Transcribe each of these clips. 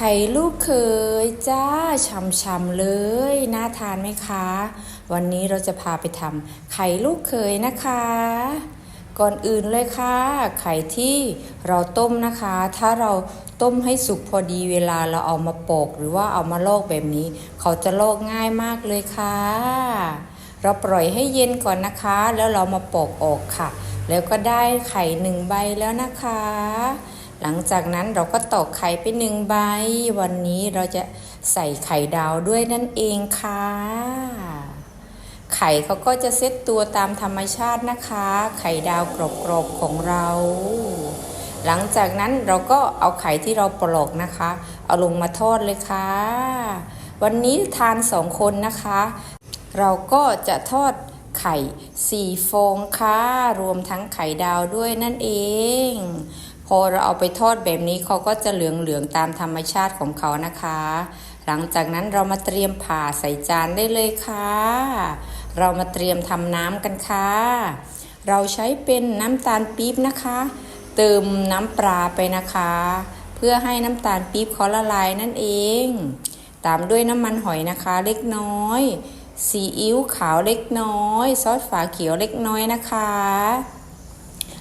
ไข่ลูกเคยจ้าช่ำๆเลย น่าทานไหมคะ วันนี้เราจะพาไปทำไข่ลูกเคยนะคะ ก่อนอื่นเลยค่ะ ไข่ที่เราต้มนะคะ ถ้าเราต้มให้สุกพอดีเวลาเราเอามาโปอกหรือว่าเอามาลอกแบบนี้ เขาจะลอกง่ายมากเลยค่ะ เราปล่อยให้เย็นก่อนนะคะ แล้วเรามาปอกออกค่ะ แล้วก็ได้ไข่หนึ่งใบแล้วนะคะ หลังจากนั้นเราก็ตอกไข่ไปหนึ่งใบ วันนี้เราจะใส่ไข่ดาวด้วยนั่นเองค่ะ ไข่เขาก็จะเซตตัวตามธรรมชาตินะคะ ไข่ดาวกรอบๆของเรา หลังจากนั้นเราก็เอาไข่ที่เราปลอกนะคะ เอาลงมาทอดเลยค่ะ วันนี้ทานสองคนนะคะ เราก็จะทอดไข่สี่ฟองค่ะ รวมทั้งไข่ดาวด้วยนั่นเอง พอเราเอาไปทอดแบบนี้เขาก็จะเหลืองๆตามธรรมชาติของเขานะคะ หลังจากนั้นเรามาเตรียมผ่าใส่จานได้เลยค่ะ เรามาเตรียมทำน้ำกันค่ะ เราใช้เป็นน้ำตาลปี๊บนะคะ เติมน้ำปลาไปนะคะ เพื่อให้น้ำตาลปี๊บเขาละลายนั่นเอง ตามด้วยน้ำมันหอยนะคะเล็กน้อยซีอิ๊วขาวเล็กน้อย ซอสฝาเขียวเล็กน้อยนะคะ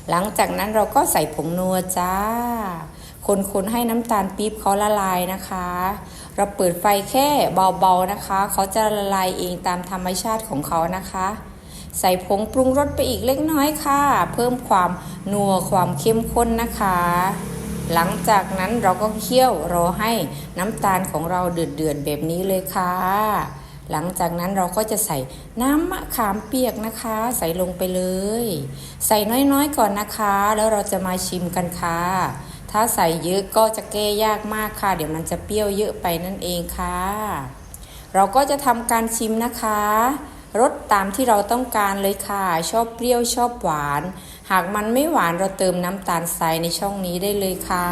หลังจากนั้นเราก็ใส่ผงนัวจ้า คนๆให้น้ำตาลปี๊บเขาละลายนะคะ เราเปิดไฟแค่เบาๆนะคะ เขาจะละลายเองตามธรรมชาติของเขานะคะ ใส่ผงปรุงรสไปอีกเล็กน้อยค่ะ เพิ่มความนัวความเข้มข้นนะคะ หลังจากนั้นเราก็เคี่ยวรอให้น้ำตาลของเราเดือดๆแบบนี้เลยค่ะ หลังจากนั้นเราก็จะใส่น้ำมะขามเปียกนะคะ ใส่ลงไปเลย ใส่น้อยๆก่อนนะคะ แล้วเราจะมาชิมกันค่ะ ถ้าใส่เยอะก็จะแก้ยากมากค่ะ เดี๋ยวมันจะเปรี้ยวเยอะไปนั่นเองค่ะ เราก็จะทำการชิมนะคะรสตามที่เราต้องการเลยค่ะ ชอบเปรี้ยวชอบหวาน หากมันไม่หวานเราเติมน้ำตาลทรายในช่องนี้ได้เลยค่ะ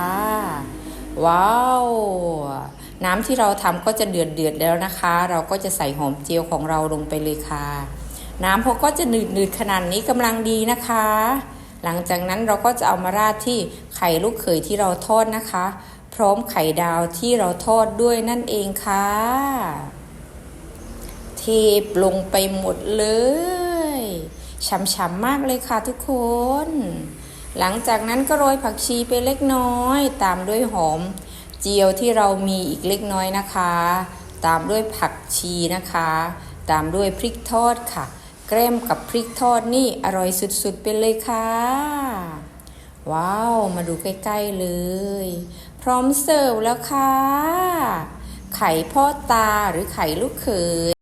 ว้าว น้ำที่เราทำก็จะเดือดเดือดแล้วนะคะ เราก็จะใส่หอมเจียวของเราลงไปเลยค่ะ น้ำเขาก็จะหนืดหนืดขนาดนี้กำลังดีนะคะ หลังจากนั้นเราก็จะเอามาราดที่ไข่ลูกเขยที่เราทอดนะคะ พร้อมไข่ดาวที่เราทอดด้วยนั่นเองค่ะ เทลงไปหมดเลยฉ่ำๆมากเลยค่ะทุกคน หลังจากนั้นก็โรยผักชีไปเล็กน้อย ตามด้วยหอม จียวที่เรามีอีกเล็กน้อยนะคะ ตามด้วยผักชีนะคะ ตามด้วยพริกทอดค่ะ แกล้มกับพริกทอดนี่อร่อยสุดๆไปเลยค่ะ ว้าว มาดูใกล้ๆเลย พร้อมเสิร์ฟแล้วค่ะ ไข่พ่อตาหรือไข่ลูกเขย